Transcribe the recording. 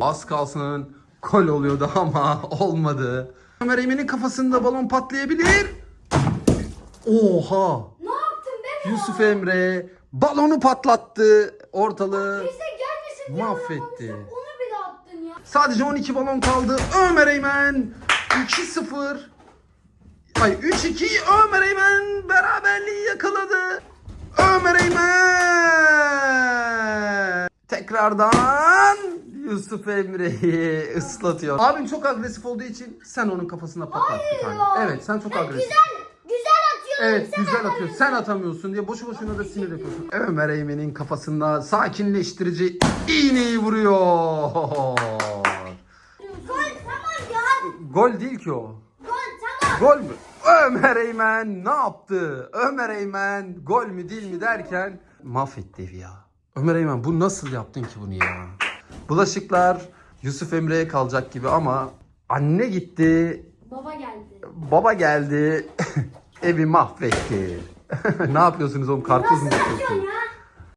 Az kalsın gol oluyordu ama olmadı. Ömer Eymen'in kafasında balon patlayabilir. Oha! Ne yaptın be? Yusuf Emre balonu patlattı. Ortalığı Bize gelmesin diye mahvetti. Onu bile attın ya. Sadece 12 balon kaldı. Ömer Eymen 2-0. Ay 3-2 Ömer Eymen beraberliği yakaladı. Ömer Eymen tekrardan Yusuf Emre'yi ıslatıyor. Abim çok agresif olduğu için sen onun kafasına patlat bir tane. Evet sen çok agresif. Güzel, güzel atıyorum. Evet sen güzel atıyor. atamıyorsun. Sen atamıyorsun diye boşu boşuna da sinir yapıyorsun. Ömer Eymen'in kafasında sakinleştirici iğneyi vuruyor. Gol tamam ya. Gol değil ki o. Gol tamam. Gol mü? Ömer Eymen ne yaptı? Ömer Eymen gol mü değil mi derken mahvetti evi ya. Ömer Eymen bu nasıl yaptın ki bunu ya? Bulaşıklar Yusuf Emre'ye kalacak gibi ama anne gitti, Baba geldi. baba geldi, evi mahvetti. ne yapıyorsunuz oğlum karpuz mu Nasıl ya?